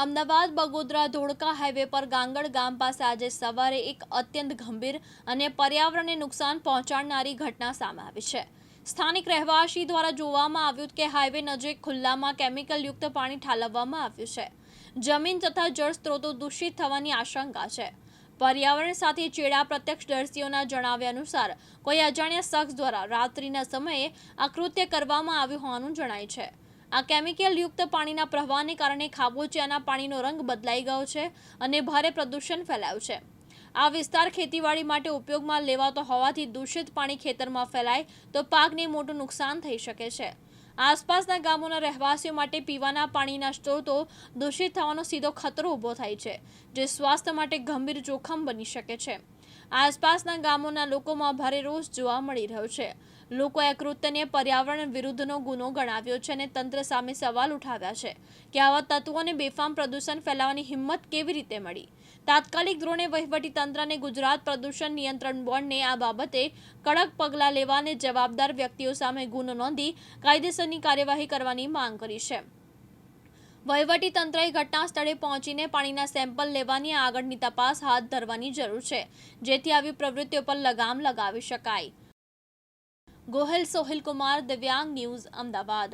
Ahmedabad, Bagodara, Dholka highway પર ગાંગડ ગામ પાસે આજે સવારે એક અત્યંત ગંભીર અને પર્યાવરણને નુકસાન પહોંચાડનારી ઘટના સામે આવી છે. સ્થાનિક રહેવાસી દ્વારા જોવામાં આવ્યું કે હાઈવે નજીક ખુલ્લામાં કેમિકલયુક્ત પાણી ઠાલવવામાં આવ્યું છે. જમીન તથા જળ સ્ત્રોતો દૂષિત થવાની આશંકા છે. પર્યાવરણ સાથે ચેડા પ્રત્યક્ષદર્શીઓના જણાવ્યા અનુસાર, કોઈ અજાણ્યા શખ્સ દ્વારા રાત્રિના સમયે આ કૃત્ય કરવામાં આવ્યું હોવાનું જણાય છે. આ કેમિકલ યુક્ત પાણીના પ્રવાહને કારણે ખાબોચિયાના પાણીનો રંગ બદલાઈ ગયો છે અને ભારે પ્રદૂષણ ફેલાયું છે. આ વિસ્તાર ખેતીવાડી માટે ઉપયોગમાં લેવાતો હોવાથી દૂષિત પાણી ખેતરમાં ફેલાય તો પાકને મોટું નુકસાન થઈ શકે છે. આસપાસના ગામોના રહેવાસીઓ માટે પીવાના પાણીના સ્ત્રોતો દૂષિત થવાનો સીધો ખતરો ઊભો થાય છે, જે સ્વાસ્થ્ય માટે ગંભીર જોખમ બની શકે છે. આસપાસના ગામોના લોકોમાં ભારે રોષ જોવા મળી રહ્યો છે. લોકોએ કૃત્યને પર્યાવરણ વિરુદ્ધનો ગુનો ગણાવ્યો છે અને તંત્ર સામે સવાલ ઉઠાવ્યા છે કે આવા તત્વોને બેફામ પ્રદૂષણ ફેલાવવાની હિંમત કેવી રીતે મળી? તાત્કાલિક ધોરણે વહીવટી તંત્ર અને ગુજરાત પ્રદૂષણ નિયંત્રણ બોર્ડને આ બાબતે કડક પગલાં લેવા અને જવાબદાર વ્યક્તિઓ સામે ગુનો નોંધી કાયદેસરની કાર્યવાહી કરવાની માંગ કરી છે. વહીવટી તંત્રએ ઘટના સ્થળે પહોંચીને પાણીના સેમ્પલ લેવાની આગળની તપાસ હાથ ધરવાની જરૂર છે, જેથી આવી પ્રવૃત્તિઓ પર લગામ લગાવી શકાય. ગોહિલ સોહિલ કુમાર, દિવ્યાંગ ન્યૂઝ, અમદાવાદ.